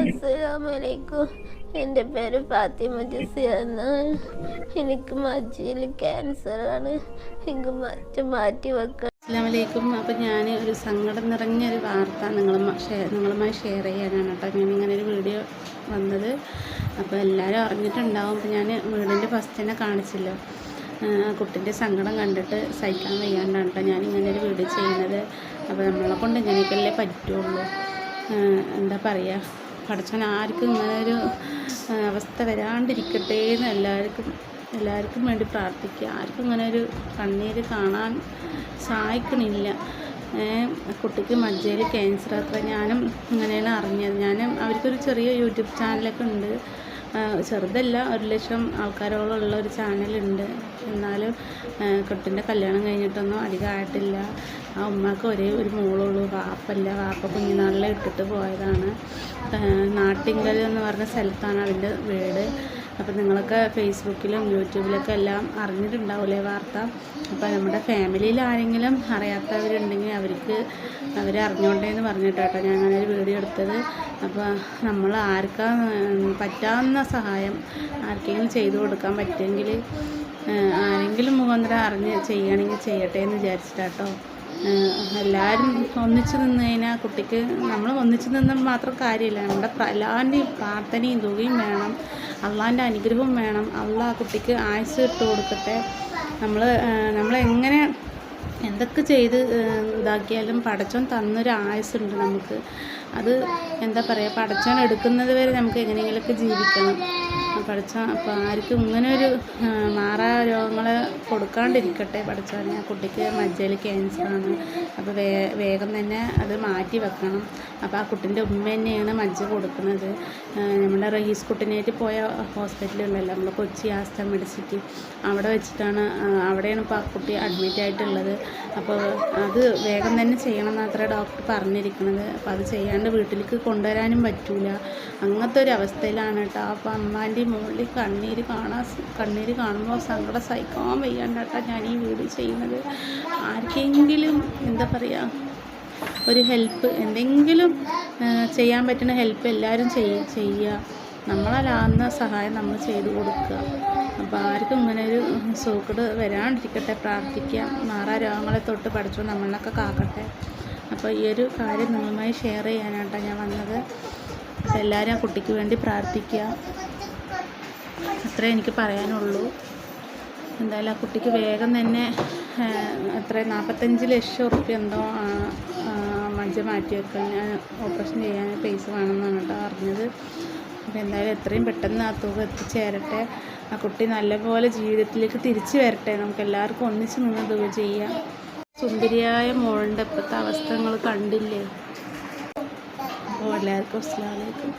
അസ്സലാമലൈക്കും. എന്റെ പേര് ഫാത്തിമ ജസിയാണ് എനിക്ക് മജ്ജയിൽ ക്യാൻസറാണ് എനിക്ക് മജ്ജ മാറ്റി വെക്കണം അസ്ലാമലൈക്കും അപ്പം ഞാൻ ഒരു സങ്കടം നിറഞ്ഞൊരു വാർത്ത നിങ്ങളുമായി ഷെയർ നിങ്ങളുമായി ഷെയർ ചെയ്യാനാണ് കേട്ടോ. ഞാൻ ഇങ്ങനെ ഒരു വീഡിയോ വന്നത്. അപ്പോൾ എല്ലാവരും അറിഞ്ഞിട്ടുണ്ടാവും. അപ്പോൾ ഞാൻ വീടിന്റെ ഫസ്റ്റ് തന്നെ കാണിച്ചല്ലോ. കുട്ടിന്റെ സങ്കടം കണ്ടിട്ട് സഹിക്കാൻ വയ്യാണ്ടാണ് കേട്ടോ ഞാൻ ഇങ്ങനെ ഒരു വീഡിയോ ചെയ്യുന്നത്. അപ്പോൾ നമ്മളെ കൊണ്ട് ഇങ്ങനെയൊക്കെയല്ലേ പറ്റുള്ളൂ. എന്താ പറയുക പഠിച്ചാൽ ആർക്കും ഇങ്ങനെ ഒരു അവസ്ഥ വരാണ്ടിരിക്കട്ടെ എന്ന് എല്ലാവർക്കും എല്ലാവർക്കും വേണ്ടി പ്രാർത്ഥിക്കുക. ആർക്കും ഇങ്ങനെ ഒരു കണ്ണീര് കാണാൻ സഹായിക്കണില്ല. കുട്ടിക്ക് മജ്ജയിൽ ക്യാൻസർ അത്ര ഞാനും ഇങ്ങനെയാണ് അറിഞ്ഞത്. ഞാനും അവർക്കൊരു ചെറിയ യൂട്യൂബ് ചാനലൊക്കെ ഉണ്ട്. ചെറുതല്ല ഒരു ലക്ഷം ആൾക്കാരോളം ഉള്ള ഒരു ചാനലുണ്ട്. എന്നാലും കുട്ടിന്റെ കല്യാണം കഴിഞ്ഞിട്ടൊന്നും അധികം ആയിട്ടില്ല. ആ ഉമ്മക്ക് ഒരേ ഒരു മോളുള്ളൂ വാപ്പല്ല. വാപ്പ കുഞ്ഞുനാളിലെ ഇട്ടിട്ട് പോയതാണ്. നാട്ടിങ്കൽ എന്ന് പറഞ്ഞ സ്ഥലത്താണ് അവന്റെ വീട്. അപ്പോൾ നിങ്ങളൊക്കെ ഫേസ്ബുക്കിലും യൂട്യൂബിലൊക്കെ എല്ലാം അറിഞ്ഞിട്ടുണ്ടാവില്ലേ വാർത്ത? അപ്പോൾ നമ്മുടെ ഫാമിലിയിൽ ആരെങ്കിലും അറിയാത്തവരുണ്ടെങ്കിൽ അവർക്ക് അവരെ അറിഞ്ഞോണ്ടേ എന്ന് പറഞ്ഞിട്ട് കേട്ടോ. ഞാൻ അങ്ങനെ ഒരു വീഡിയോ എടുത്തത്. അപ്പോൾ നമ്മൾ ആർക്കാ പറ്റാവുന്ന സഹായം ആർക്കെങ്കിലും ചെയ്തു കൊടുക്കാൻ പറ്റുമെങ്കിൽ ആരെങ്കിലും മുഖാന്തരം അറിഞ്ഞ് ചെയ്യുകയാണെങ്കിൽ ചെയ്യട്ടെ എന്ന് വിചാരിച്ചിട്ടാട്ടോ. എല്ലാവരും ഒന്നിച്ച് നിന്ന് കഴിഞ്ഞാൽ കുട്ടിക്ക് നമ്മൾ ഒന്നിച്ച് നിന്ന് മാത്രം കാര്യമില്ല. നമ്മുടെ എല്ലാവരുടെയും പ്രാർത്ഥനയും തുകയും വേണം. അള്ളാന്റെ അനുഗ്രഹവും വേണം. അള്ള കുട്ടിക്ക് ആയുസ് ഇട്ട് കൊടുക്കട്ടെ. നമ്മൾ നമ്മളെങ്ങനെ എന്തൊക്കെ ചെയ്ത് ഇതാക്കിയാലും പടച്ചോൻ തന്നൊരു ആയുസ്സുണ്ട് നമുക്ക്. അത് എന്താ പറയുക പടച്ചോൻ എടുക്കുന്നത് വരെ നമുക്ക് എങ്ങനെയെങ്കിലുമൊക്കെ ജീവിക്കണം. പഠിച്ചാൽ അപ്പോൾ ആർക്കും ഇങ്ങനെ ഒരു മാറാ രോഗങ്ങൾ കൊടുക്കാണ്ടിരിക്കട്ടെ പഠിച്ചാൽ ആ കുട്ടിക്ക് മജ്ജയിൽ ക്യാൻസറാണ് അപ്പോൾ വേ വേഗം തന്നെ അത് മാറ്റി വെക്കണം. അപ്പോൾ ആ കുട്ടീന്റെ ഉമ്മ തന്നെയാണ് മജ്ജ കൊടുക്കുന്നത്. നമ്മുടെ റഹീസ് കുട്ടിനായിട്ട് പോയ ഹോസ്പിറ്റലുണ്ടല്ലോ നമ്മൾ കൊച്ചി ആസ്ഥ മെഡിസിറ്റി അവിടെ വെച്ചിട്ടാണ് അവിടെയാണ് ഇപ്പോൾ ആ കുട്ടി അഡ്മിറ്റ് ആയിട്ടുള്ളത്. അപ്പോൾ അത് വേഗം തന്നെ ചെയ്യണം എന്നാത്രേ ഡോക്ടർ പറഞ്ഞിരിക്കുന്നത് അപ്പോൾ അത് ചെയ്യാണ്ട് വീട്ടിലേക്ക് കൊണ്ടുവരാനും പറ്റൂല. അങ്ങനത്തെ ഒരു അവസ്ഥയിലാണ് കേട്ടോ. അപ്പോൾ അമ്മാന്റെ മുകളിൽ കണ്ണീര് കാണാൻ കണ്ണീര് കാണുമ്പോൾ സങ്കടം സഹിക്കാൻ വയ്യാണ്ടാട്ടോ ഞാൻ ഈ വീഡിയോ ചെയ്യുന്നത്. ആർക്കെങ്കിലും എന്താ പറയുക ഒരു ഹെൽപ്പ് എന്തെങ്കിലും ചെയ്യാൻ പറ്റുന്ന ഹെൽപ്പ് എല്ലാവരും ചെയ്യ ചെയ്യുക. നമ്മളാലാവുന്ന സഹായം നമ്മൾ ചെയ്തു കൊടുക്കുക. അപ്പോൾ ആർക്കും ഇങ്ങനെ ഒരു സൂക്കട് വരാണ്ടിരിക്കട്ടെ പ്രാർത്ഥിക്കാം മാറാ രോഗങ്ങളെ തൊട്ട് പഠിച്ചു നമ്മളൊക്കെ കാക്കട്ടെ. അപ്പോൾ ഈ ഒരു കാര്യം നിങ്ങളുമായി ഷെയർ ചെയ്യാനായിട്ടാണ് ഞാൻ വന്നത്. എല്ലാവരും ആ കുട്ടിക്ക് വേണ്ടി പ്രാർത്ഥിക്കുക. അത്രേ എനിക്ക് പറയാനുള്ളൂ. എന്തായാലും ആ കുട്ടിക്ക് വേഗം തന്നെ എത്ര നാൽപ്പത്തഞ്ച് ലക്ഷം ഉറുപ്പ്യ എന്തോ മജ്ജ മാറ്റി ഞാൻ ഓപ്പറേഷൻ ചെയ്യാൻ പൈസ വേണമെന്നാണ് കേട്ടോ അറിഞ്ഞത് അപ്പോൾ എന്തായാലും എത്രയും പെട്ടെന്ന് ആ തുക എത്തിച്ചേരട്ടെ. ആ കുട്ടി നല്ലപോലെ ജീവിതത്തിലേക്ക് തിരിച്ചു വരട്ടെ. നമുക്ക് എല്ലാവർക്കും ഒന്നിച്ച് നിന്ന് തുക ചെയ്യാം. സുന്ദരിയായ മോളുടെ ഇപ്പോഴത്തെ അവസ്ഥ നിങ്ങൾ കണ്ടില്ലേ? അപ്പോൾ എല്ലാവർക്കും അസ്സലാമു അലൈക്കും.